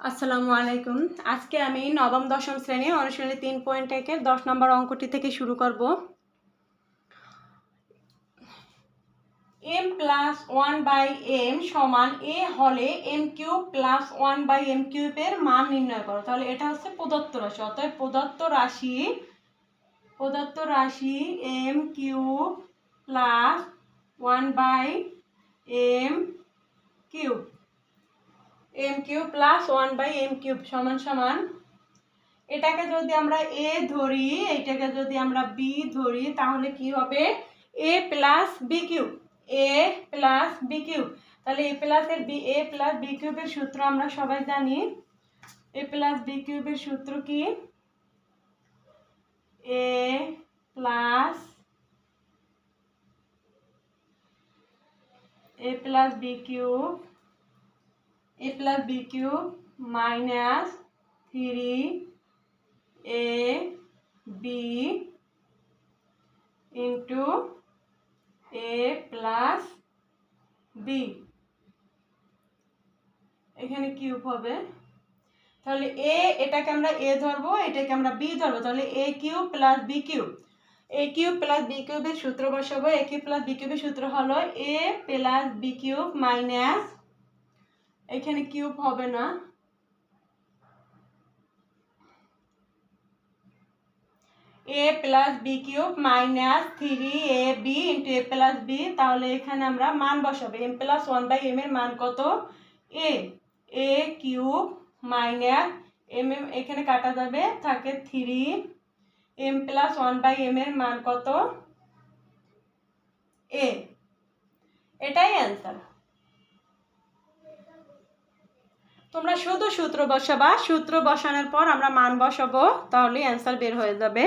আসসালামু আলাইকুম। আজকে আমি নবম, দশম শ্রেণির অনুশীলনী তিন পয়েন্ট একের দশ নম্বর অঙ্কটি থেকে শুরু করব। M plus one by M সমান এ হলে M cube plus one by M কিউবের মান নির্ণয় করো। তাহলে এটা হচ্ছে প্রদত্ত রাশি। অতএব প্রদত্ত রাশি প্রদত্ত রাশি M cube plus one by M cube M cube plus one by M cube সমান সমান। এটাকে যদি আমরা এ ধরি এটাকে যদি আমরা বি ধরি, তাহলে কি হবে? A plus B cube A plus B cube তাহলে এ প্লাসের বি এ প্লাস বি কিউবের সূত্র আমরা সবাই জানি। এ প্লাস বি কিউবের সূত্র কি? A plus A plus B cube a plus b cube minus 3 a b into a plus b. এখানে কিউব হবে। তাহলে এ এটাকে আমরা এ ধরবো, এটাকে আমরা বি ধরবো। তাহলে A cube plus B cube A cube plus B কিউবের সূত্র বসাবো। এ কিউব প্লাস বি কিউবের সূত্র হলো A plus B cube minus এখানে কিউব হবে না। A plus B cube minus three A B into A plus B, তাহলে এখানে আমরা মান বসাবো। M plus one by M এর মান কত? A A cube minus M M এখানে কাটা যাবে, থাকে three. M plus one by M এর মান কত? এ। এটাই অ্যান্সার। তোমরা শুধু সূত্র বসাবা, সূত্র বসানোর পর আমরা মান বসাবো, তাহলে অ্যান্সার বের হয়ে যাবে।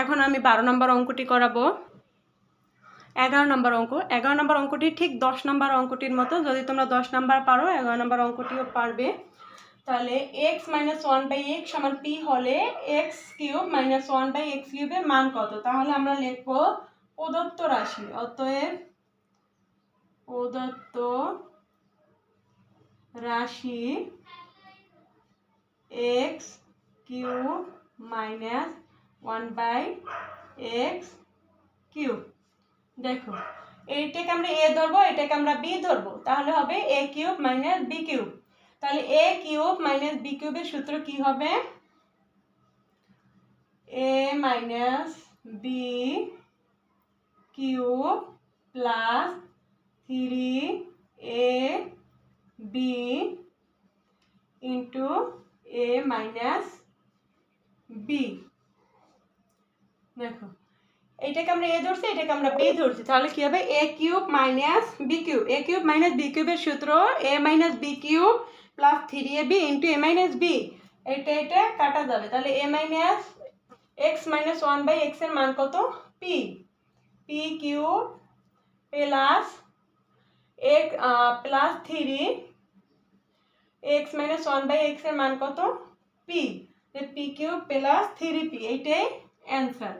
এখন আমি বারো নম্বর অঙ্কটি করাবো। এগারো নম্বর অঙ্ক, এগারো নম্বর অঙ্কটি ঠিক দশ নম্বর অঙ্কটির মতো, যদি তোমরা দশ নম্বর পারো, এগারো নম্বর অঙ্কটিও পারবে। তাহলে X minus one by X সমান পি হলে X cube minus one by X কিউবের মান কত? তাহলে আমরা লিখব প্রদত্ত রাশি, অতএব প্রদত্ত রাশি X cube minus one by X cube দেখো, এইটাকে আমরা এ ধরবো, এটাকে আমরা বি ধরবো। তাহলে হবে A cube minus B cube তাহলে এ কিউব মাইনাস বি কিউবের সূত্র কি হবে? A minus B cube plus three A B into A minus B দেখো এটাকে আমরা এ ধরছি, এটাকে আমরা বি ধরছি। তাহলে কি হবে? A cube minus B cube A cube minus B কিউবের সূত্র A minus B cube plus three A B into A minus B এটা এটা কাটা যাবে। তাহলে A minus X minus one by এক্সের মান কত? পি পি কিউব প্লাস এক plus three X minus one by এক্সের মান কত? P P cube plus three P এইটাই অ্যান্সার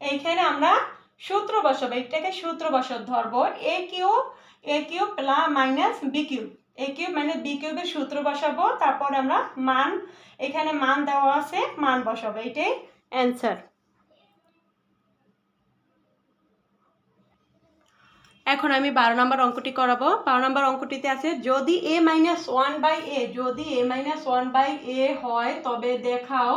এইখানে আমরা সূত্র বসাবো এটাকে সূত্র বসাব, ধরবো A cube A cube plus minus B cube. A cube minus B কিউবের সূত্র বসাবো, তারপর আমরা মান, এখানে মান দেওয়া আছে, মান বসাবো এটাই অ্যান্সার এখন আমি বারো নম্বর অঙ্কটি করাবো। বারো নম্বর অঙ্কটিতে আছে, যদি A minus one by A যদি A minus one by A হয়, তবে দেখাও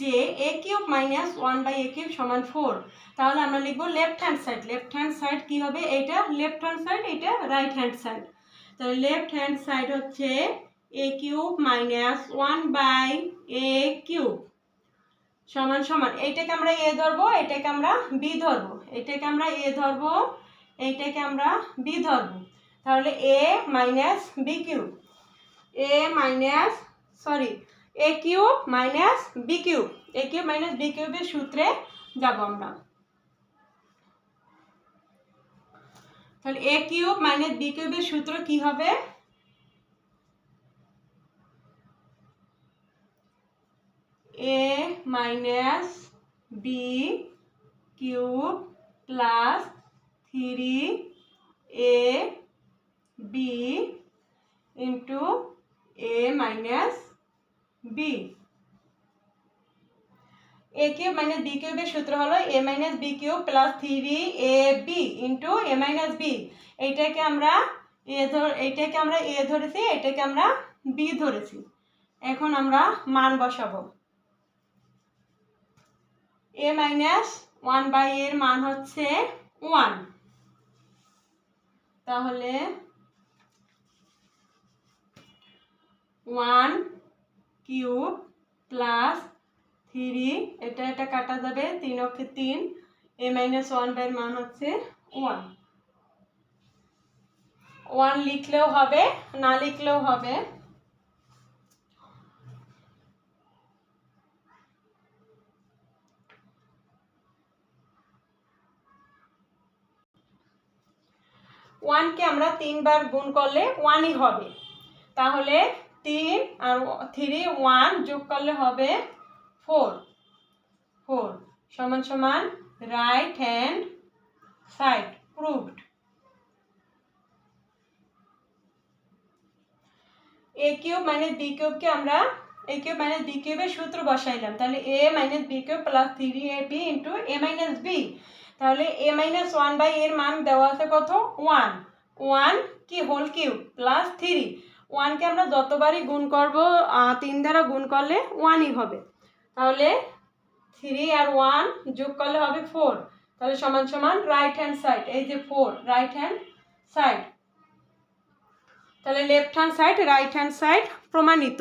যে A cube minus one by A cube সমান ফোর তাহলে আমরা লিখব left hand side left hand side কী হবে? এইটা লেফট হ্যান্ড সাইড এটা রাইট হ্যান্ড সাইড তাহলে লেফট হ্যান্ড সাইড হচ্ছে A cube minus one by A cube সমান সমান। এইটাকে আমরা এ ধরবো, এটাকে আমরা বি ধরবো। এটাকে আমরা এ ধরবো এইটাকে আমরা বি ধরবো। তাহলে A minus B cube A minus sorry A cube minus B cube A cube minus B কিউবের সূত্রে যাব আমরা। তাহলে এ কিউব মাইনাস বি কিউবের সূত্র কি হবে? A minus B cube plus three A B into A minus B. A cube minus B কিউবের সূত্র হলো A minus B cube plus three A B into A minus B. এইটাকে আমরা এ ধর, এইটাকে আমরা এ ধরেছি, এটাকে আমরা বি ধরেছি। এখন আমরা মান বসাবো। এ মাইনাস ওয়ান বাই এর মান হচ্ছে ওয়ান। তাহলে ওয়ান কিউব প্লাস থ্রি, এটা এটা কাটা যাবে, তিন অক্ষে তিন, এ মাইনাস ওয়ান বাই মান হচ্ছে ওয়ান। ওয়ান লিখলেও হবে, না লিখলেও হবে। ওয়ানকে আমরা তিনবার গুণ করলে ওয়ানই হবে। তাহলে তিন আর থ্রি ওয়ান যোগ করলে হবে ফোর ফোর সমান সমান right hand side proved A cube minus B কিউবকে আমরা এ কিউব মাইনাস বি কিউবের সূত্র বসাইলাম। তাহলে A minus B cube plus three A B into A minus B তাহলে এ মাইনাস ওয়ান বাই এর মান দেওয়া আছে কত? ওয়ান ওয়ান কি হোল কিউব প্লাস থ্রি ওয়ানকে আমরা যতবারই গুণ করব তিন দ্বারা গুণ করলে ওয়ানই হবে। তাহলে থ্রি আর ওয়ান যোগ করলে হবে ফোর তাহলে সমান সমান রাইট হ্যান্ড সাইড এই যে ফোর রাইট হ্যান্ড সাইড তাহলে left hand side right hand side প্রমাণিত।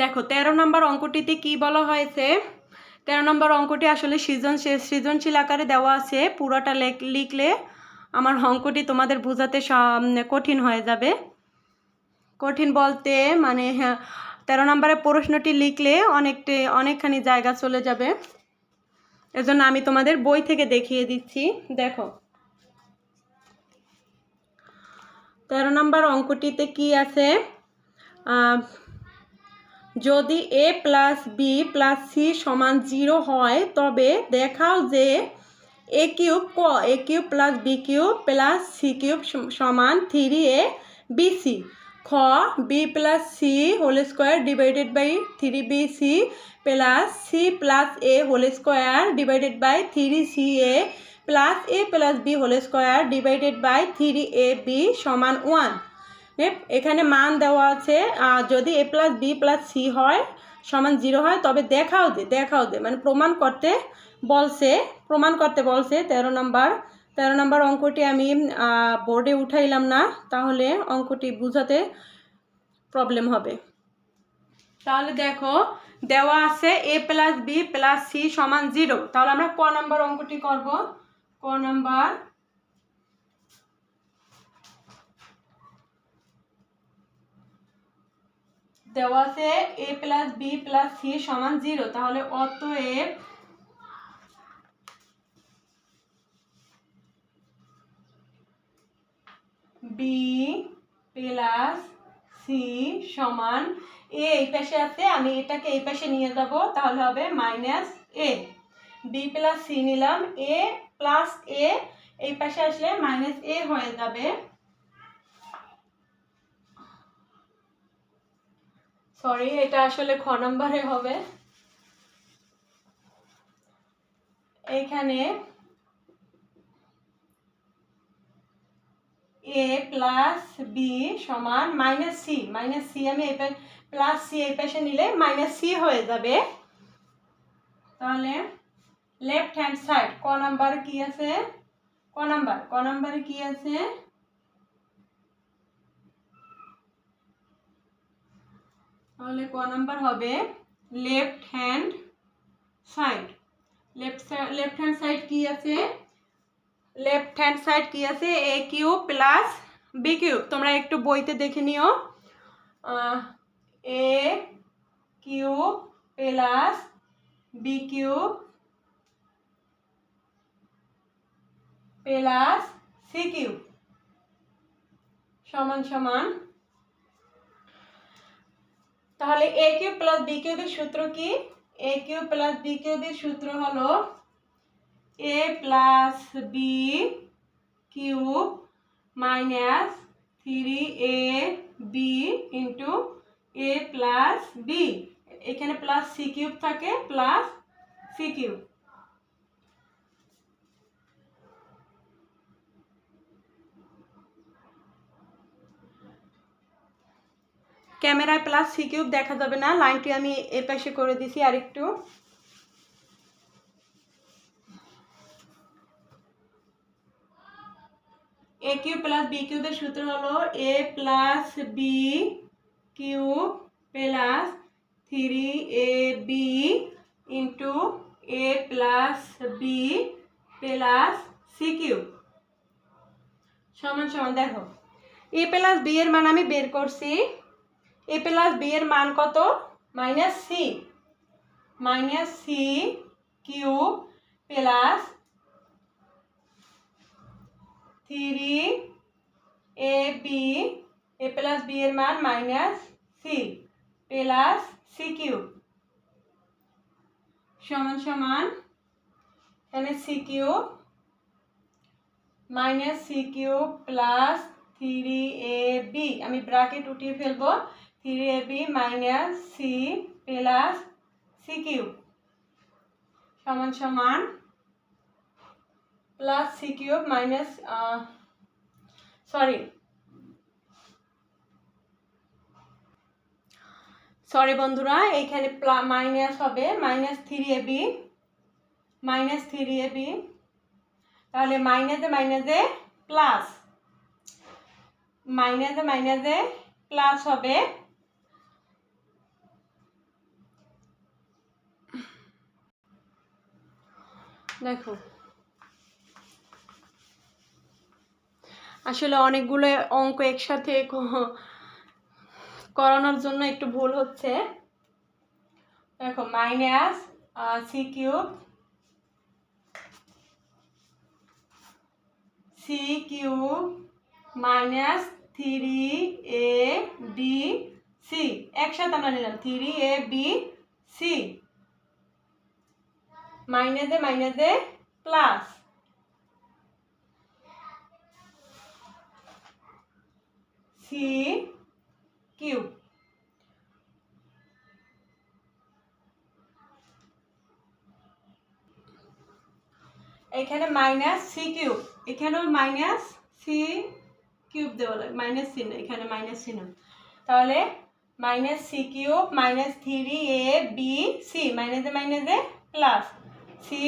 দেখো, তেরো নম্বর অঙ্কটিতে কি বলা হয়েছে? তেরো নম্বর অঙ্কটি আসলে সৃজন সৃজনশীল আকারে দেওয়া আছে। পুরোটা লেখ- লিখলে আমার অঙ্কটি তোমাদের বোঝাতে কঠিন হয়ে যাবে। কঠিন বলতে মানে হ্যাঁ তেরো নম্বরের প্রশ্নটি লিখলে অনেকটি, অনেকখানি জায়গা চলে যাবে। এজন্য আমি তোমাদের বই থেকে দেখিয়ে দিচ্ছি। দেখো। তেরো নম্বর অঙ্কটিতে কি আছে? যদি a plus b plus c সমান জিরো হয়, তবে দেখাও যে এ কিউব ক a cube plus b cube plus c cube সমান থ্রি এ বি সি খ b plus c whole square divided by three b c plus c plus a whole square divided by three c a plus a plus b whole square divided by three a b সমান one এখানে মান দেওয়া আছে যদি a plus b plus c হয়, সমান zero হয়, তবে দেখাও দে দেখাও দে। মানে প্রমাণ করতে বলছে, প্রমাণ করতে বলছে, তেরো নম্বর তেরো নম্বর অঙ্কটি আমি বোর্ডে উঠাইলাম না, তাহলে অঙ্কটি বুঝাতে প্রবলেম হবে। তাহলে দেখো, দেওয়া আছে a plus b plus c সমান জিরো তাহলে আমরা ক নম্বর অঙ্কটি করব? ক নম্বর দেওয়া আছে a plus b plus c সমান জিরো। তাহলে অতএব বি প্লাস সি সমান এ, এই পাশে আছে, আমি এটাকে এই পাশে নিয়ে যাব, তাহলে হবে minus a. B plus c নিলাম, এ প্লাস এ, এই পাশে আসলে মাইনাস এ হয়ে যাবে। সরি এটা আসলে খ নম্বরে হবে। এখানে এ প্লাস বি সমান মাইনাস সি মাইনাস সি আমি এই প্লাস সি এই পাশে নিলে মাইনাস সি হয়ে যাবে। তাহলে লেফট হ্যান্ড সাইড ক নাম্বার কি আছে? ক নাম্বার, ক নাম্বারে কি আছে? তাহলে ক নাম্বার হবে? Left hand side left left hand side কি আছে? লেফট হ্যান্ড সাইড কি আছে? A cube plus b cube তোমরা একটু বইতে দেখে নিও। A cube plus b cube plus c cube সমান সমান। তাহলে এ কিউব প্লাস বি কিউবের সূত্র কি? এ কিউব প্লাস বি কিউবের সূত্র হলো a plus b cube minus three a b into a plus b এখানে প্লাস সি কিউব থাকে প্লাস সি কিউব ক্যামেরায় প্লাস সি কিউব দেখা যাবে না। লাইনটি আমি এর পাশে করে দিছি আরেকটু। এ কিউব প্লাস বি কিউবের সূত্র হলো a plus b cube plus three a b into a plus b plus c cube. সমান সমান, দেখো। এ প্লাস বি এর মান আমি বের করছি। এ প্লাস বি এর মান কত? Minus c minus c cube plus three a b a plus b এর মান minus c plus c cube সমান সমান এখানে c cube minus c cube plus three a b আমি ব্রাকেট উঠিয়ে ফেলব। Three a b minus c plus c cube. সমান সমান plus c cube minus sorry. Sorry বন্ধুরা, এইখানে মাইনাস হবে, minus three a b, minus three a b. তাহলে মাইনাসে মাইনাসে প্লাস। মাইনাসে মাইনাসে প্লাস হবে দেখো। আসলে অনেকগুলো অঙ্ক একসাথে করানোর জন্য একটু ভুল হচ্ছে। দেখো minus c cube c cube minus three a b c একসাথে আমরা নিলাম থ্রি এ বি সি মাইনাসে মাইনাসে প্লাস সি কিউ এখানে মাইনাস সি কিউব এখানেও মাইনাস সি কিউব দেওয়া লাগে। মাইনাস সি না এখানে মাইনাস সি না তাহলে minus c cube minus three a b c মাইনাসে মাইনাসে প্লাস সি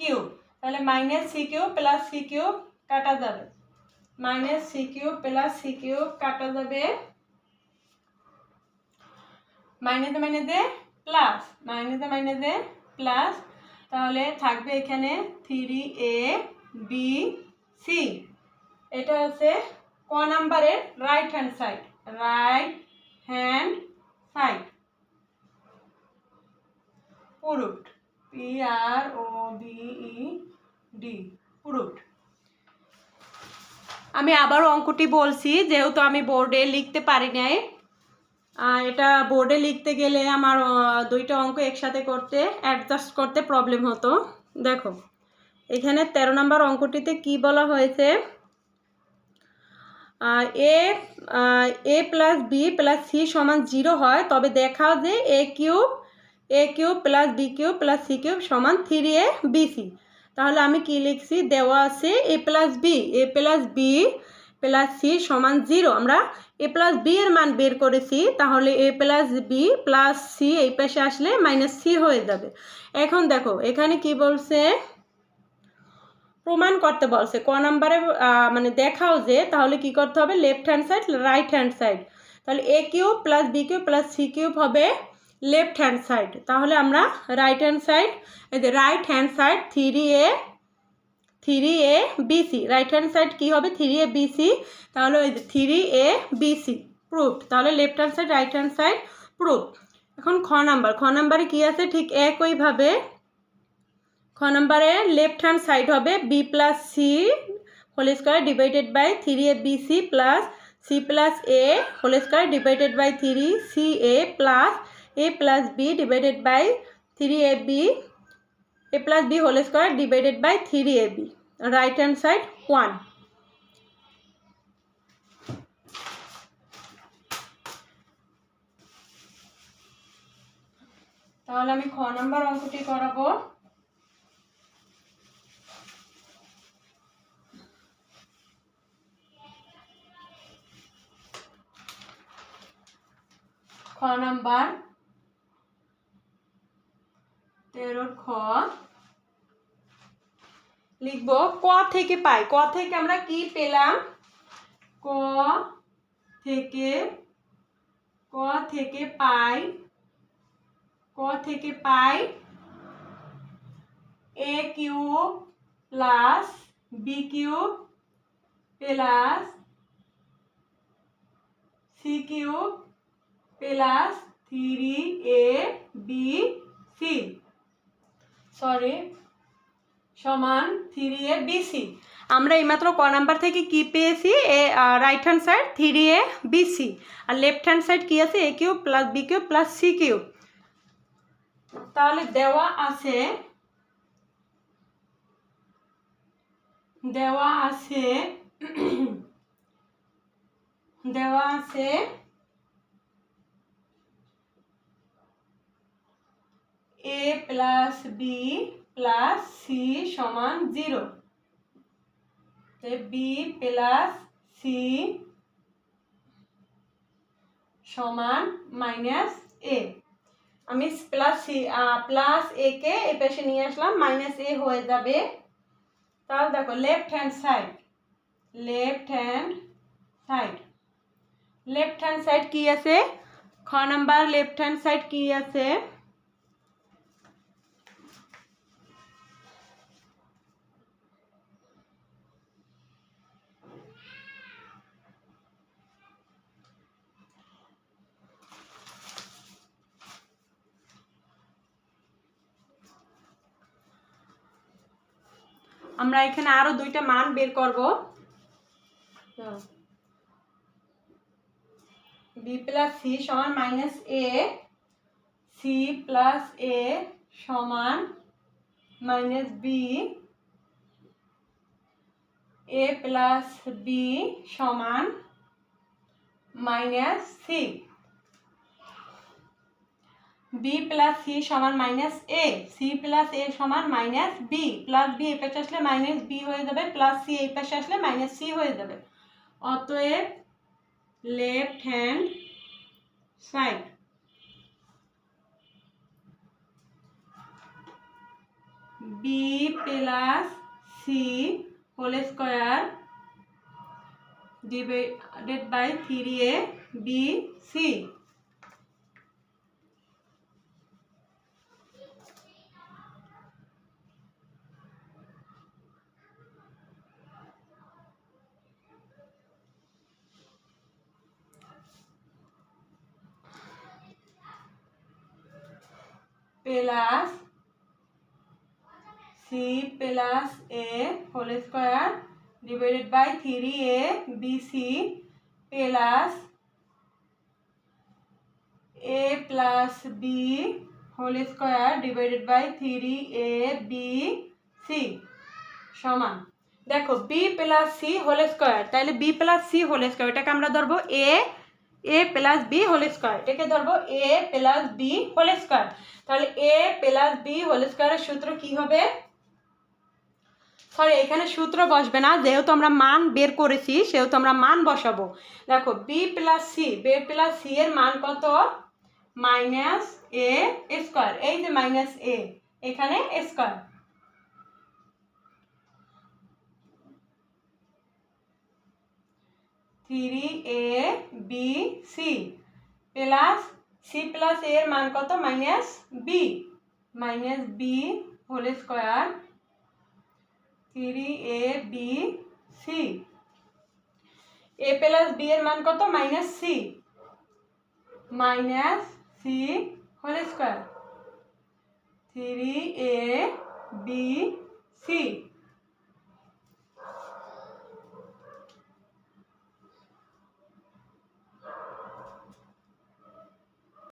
কিউব। তাহলে minus c cube plus c cube কাটা যাবে। Minus c cube plus c cube কাটা যাবে মাইনাসে মাইনাসে প্লাস, মাইনাসে মাইনাসে প্লাস। তাহলে থাকবে এখানে থ্রি এ বি সি। এটা হচ্ছে ক নাম্বারের right hand side right hand side পুরুট। P R O D আমি আবারও অঙ্কটি বলছি, যেহেতু আমি বোর্ডে লিখতে পারি নাই এটা বোর্ডে লিখতে গেলে আমার দুইটা অঙ্ক একসাথে করতে অ্যাডজাস্ট করতে প্রবলেম হতো। দেখো, এখানে তেরো নম্বর অঙ্কটিতে কি বলা হয়েছে? A a plus b plus c সমান জিরো হয়, তবে দেখাও যে a cube a cube plus b cube plus c cube সমান থ্রি এ বি সি তাহলে আমি কি লিখছি? দেওয়া আছে a plus b a plus b plus c সমান জিরো আমরা এ প্লাস বি এর মান বের করেছি, তাহলে a plus b plus c এই পাশে আসলে মাইনাস সি হয়ে যাবে। এখন দেখো, এখানে কি বলছে? প্রমাণ করতে বলছে। ক নাম্বারে মানে দেখাও যে, তাহলে কি করতে হবে? Left hand side right hand side তাহলে a cube plus b cube plus c cube হবে লেফট হ্যান্ড সাইড তাহলে আমরা right hand side right hand side three a three a b c right hand side কী হবে? Three এ BC তাহলে ওই যে three a b c proof তাহলে left hand side right hand side proof এখন খ number. খ নাম্বারে কী আছে? ঠিক একইভাবে খ নাম্বারে লেফট হ্যান্ড সাইড হবে b plus c whole square divided by three a b c plus c plus a whole square divided by three c a plus a plus b divided by 3ab a plus b whole square divided by 3ab right hand side 1 তাহলে আমি খ number অঙ্কটি করাবো খ number তেরোর খ। লিখব ক থেকে পাই। ক থেকে আমরা কি পেলাম? ক থেকে ক থেকে পাই, ক থেকে পাই a cube plus b cube plus c cube plus three a b c. Sorry সমান থ্রি এ বি সি আমরা এইমাত্র ক নাম্বার থেকে কি পেয়েছি? A right hand side three a b c R left hand side কি আছে? A cube plus b cube plus c cube তাহলে দেওয়া আছে দেওয়া আছে দেওয়া আছে a plus b plus c সমান জিরো বি প্লাস সি সমান মাইনাস এ আমি প্লাস সি প্লাস এ কে এ পাশে নিয়ে আসলাম মাইনাস এ হয়ে যাবে। তাহলে দেখো left hand side left hand side left hand side কি আছে? খ নাম্বার লেফট হ্যান্ড সাইড কি আছে? আমরা এখানে আরও দুইটা মান বের করব। বি প্লাস সি সমান minus a c plus a সমান minus b a plus b সমান minus c b plus c সমান minus a c plus a সমান মাইনাস বি প্লাস বি এই পাশে আসলে মাইনাস বি হয়ে যাবে প্লাস সি এই পাশে আসলে মাইনাস সি হয়ে যাবে। অতএব left hand side b plus c whole square divided by three a b c plus c plus a whole square divided by three a b c plus a plus b whole square divided by three a b c সমান। দেখো b plus c whole square তাহলে b plus c whole square, এটাকে আমরা ধরবো a a plus b whole square এটাকে ধরবো a plus b whole square তাহলে এ plus B whole স্কোয়ারের সূত্র কি হবে? সরি এখানে সূত্র বসবে না। যেহেতু আমরা মান বের করেছি, সেহেতু আমরা মান বসাবো। দেখো b plus c b plus c এর মান কত? মাইনাস এ স্কোয়ার এই যে মাইনাস এ এখানে square three a, b, c. Plus c plus এর মান কত? Minus b. Minus b whole square three a, b, c. A plus b এর মান কত? Minus c. Minus c whole square three a, b, c.